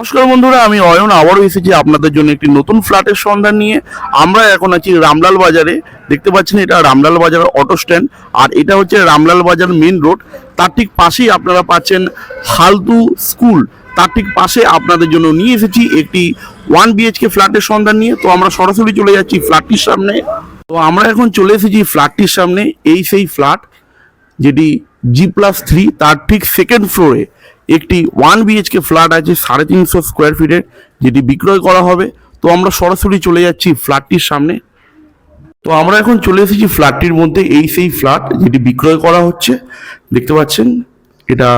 নমস্কার বন্ধুরা, আমি অয়ন। আবারও এসেছি আপনাদের জন্য একটি নতুন ফ্ল্যাটের সন্ধান নিয়ে। আমরা এখন আছি রামলাল বাজারে। দেখতে পাচ্ছেন এটা রামলাল বাজারের অটো স্ট্যান্ড। আর এটা হচ্ছে রামলাল বাজার মেন রোড। তার ঠিক পাশেই আপনারা পাচ্ছেন হালতু স্কুল। তার ঠিক পাশে আপনাদের জন্য নিয়ে এসেছি একটি ওয়ান বিএইচকে ফ্ল্যাটের সন্ধান নিয়ে। তো আমরা সরাসরি চলে যাচ্ছি ফ্ল্যাটটির সামনে। তো আমরা এখন চলে এসেছি ফ্ল্যাটটির সামনে। এই সেই ফ্ল্যাট যেটি জি প্লাস থ্রি, তার ঠিক সেকেন্ড ফ্লোরে। একটি ওয়ান বিএইচকে ফ্ল্যাট আছে, সাড়ে তিনশো স্কোয়ার ফিটের যেটি বিক্রয় করা হবে। তো আমরা সরাসরি চলে যাচ্ছি ফ্ল্যাটটির সামনে। তো আমরা এখন চলে এসেছি ফ্ল্যাটটির মধ্যে, এই সেই ফ্ল্যাট যেটি বিক্রয় করা হচ্ছে। দেখতে পাচ্ছেন, এটা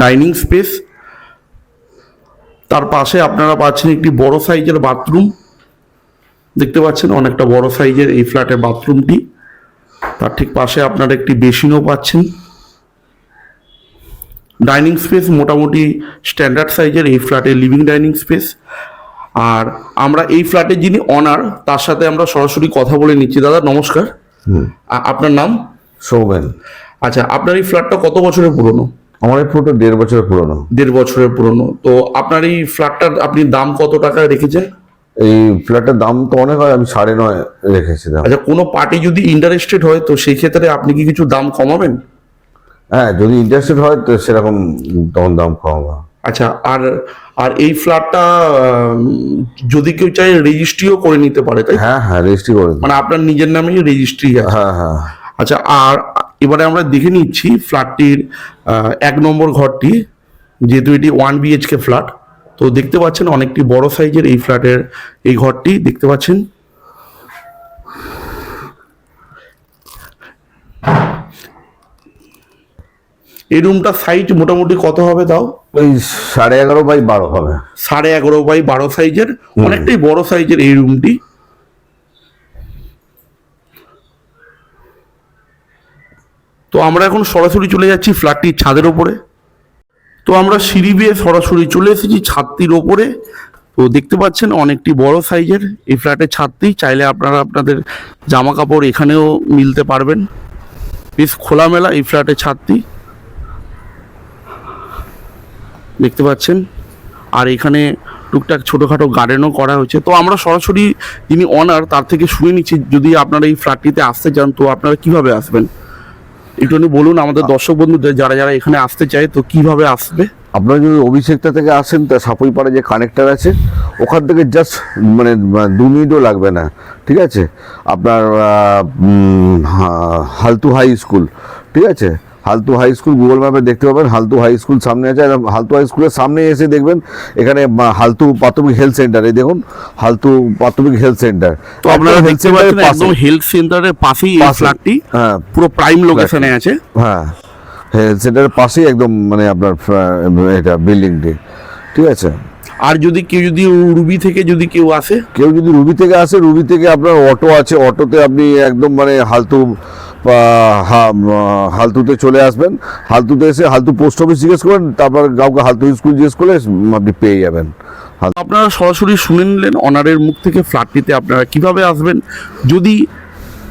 ডাইনিং স্পেস তার পাশে আপনারা পাচ্ছেন একটি বড় সাইজের বাথরুম দেখতে পাচ্ছেন, অনেকটা বড় সাইজের এই ফ্ল্যাটের বাথরুমটি তার ঠিক পাশে আপনারা একটি বেসিনও পাচ্ছেন। ডাইনিং স্পেস মোটামুটি স্ট্যান্ডার্ড সাইজের এই ফ্ল্যাটে লিভিং ডাইনিং স্পেস। আর আমরা এই ফ্ল্যাটের যিনি অনার তার সাথে আমরা সরাসরি কথা বলে নিচ্ছি। দাদা নমস্কার। আপনার নাম? সৌমেন। আচ্ছা আপনার এই ফ্ল্যাটটা কত বছরের পুরনো? আমার এই ফটো দেড় বছরের পুরনো। দেড় বছরের পুরনো। তো আপনার এই ফ্ল্যাটটার আপনি দাম কত টাকায় রেখেছেন? এই ফ্ল্যাটের দাম তো অনেক হয় আমি সাড়ে নয় রেখেছি আচ্ছা কোনো পার্টি যদি ইন্টারেস্টেড হয় তো সেই ক্ষেত্রে আপনি কি কিছু দাম কমাবেন? হ্যাঁ যদি ইন্টারেস্টেড হয় তো সেরকম তখন দাম কমাবো। আচ্ছা আর আর এই ফ্ল্যাটটা যদি কেউ চায় রেজিস্ট্রিও করে নিতে পারে তাই হ্যাঁ হ্যাঁ রেজিস্ট্রি করে মানে আপনার নিজের নামেই রেজিস্ট্রি হ্যাঁ হ্যাঁ। আচ্ছা আর এবারে আমরা দেখে নিচ্ছি ফ্ল্যাটটির এক নম্বর ঘরটি যেহেতু এটি ওয়ান বিএইচকে ফ্ল্যাট তো দেখতে পাচ্ছেন অনেকটি বড় সাইজের এই ফ্ল্যাটের এই ঘরটি দেখতে পাচ্ছেন? এই রুমটার সাইজ মোটামুটি কত হবে তাও? ওই সাড়ে এগারো বাই বারো হবে। সাড়ে এগারো বাই বারো সাইজের অনেকটাই বড় সাইজের এই রুমটি তো আমরা এখন সরাসরি চলে যাচ্ছি ফ্ল্যাটটির ছাদের ওপরে। তো আমরা সিঁড়ি বেয়ে সরাসরি চলে এসেছি ছাদটির ওপরে। তো দেখতে পাচ্ছেন অনেকটি বড় সাইজের এই ফ্ল্যাটের ছাদটি চাইলে আপনারা আপনাদের জামা কাপড় এখানেও মিলতে পারবেন। বেশ খোলামেলা এই ফ্ল্যাটের ছাদটি। দেখতে পাচ্ছেন। আর এখানে টুকটাক ছোটোখাটো গার্ডেনও করা হয়েছে। তো আমরা সরাসরি যিনি অনার তার থেকে শুনে নিচ্ছি যদি আপনারা এই ফ্ল্যাটটিতে আসতে চান তো আপনারা কীভাবে আসবেন? একটুখানি বলুন আমাদের দর্শক বন্ধুদের যারা যারা এখানে আসতে চায় তো কীভাবে আসবে? আপনারা যদি অভিষেকটা থেকে আসেন তা সাপুইপাড়ে যে কানেক্টার আছে ওখান থেকে জাস্ট মানে দু মিনিটও লাগবে না ঠিক আছে? আপনার হালতু হাই স্কুল ঠিক আছে? হালতু হাই স্কুল গুগল ম্যাপে দেখতে পাবেন হালতু হাই স্কুল সামনে আছে হালতু হাই স্কুলের সামনে এসে দেখবেন এখানে হালতু প্রাথমিক হেলথ সেন্টার এই দেখুন হালতু প্রাথমিক হেলথ সেন্টার। তো আপনারা দেখতে পাচ্ছেন একদম হেলথ সেন্টারের পাশেই এই। ফ্ল্যাটটি হ্যাঁ। পুরো প্রাইম লোকেশনে আছে। হ্যাঁ। হেলথ সেন্টারের পাশেই একদম মানে আপনার এটা বিল্ডিংটি ঠিক আছে? আর যদি কেউ যদি রুবি থেকে যদি কেউ আসে? কেউ যদি রুবি থেকে আসে রুবি থেকে আপনার অটো আছে অটোতে আপনি একদম মানে হালতু হালতুতে চলে আসবেন। হালতুতে এসে হালতু পোস্ট অফিস জিজ্ঞেস করেন, তারপর কাউকে হালতু স্কুল জিজ্ঞেস করলে আপনি পেয়ে যাবেন। আপনারা সরাসরি শুনে নিলেন, অনারের মুখ থেকে ফ্ল্যাটটিতে আপনারা কীভাবে আসবেন? যদি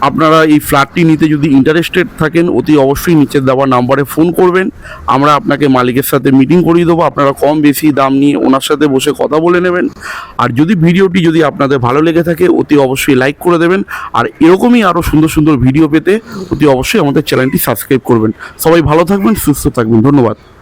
আপনারা এই ফ্ল্যাটটি নিতে যদি ইন্টারেস্টেড থাকেন, অতি অবশ্যই নিচের দেওয়া নাম্বারে ফোন করবেন। আমরা আপনাকে মালিকের সাথে মিটিং করিয়ে দেবো। আপনারা কম বেশি দাম নিয়ে ওনার সাথে বসে কথা বলে নেবেন। আর যদি ভিডিওটি যদি আপনাদের ভালো লেগে থাকে, অতি অবশ্যই লাইক করে দেবেন। আর এরকমই আরও সুন্দর সুন্দর ভিডিও পেতে অতি অবশ্যই আমাদের চ্যানেলটি সাবস্ক্রাইব করবেন। সবাই ভালো থাকবেন, সুস্থ থাকবেন। ধন্যবাদ।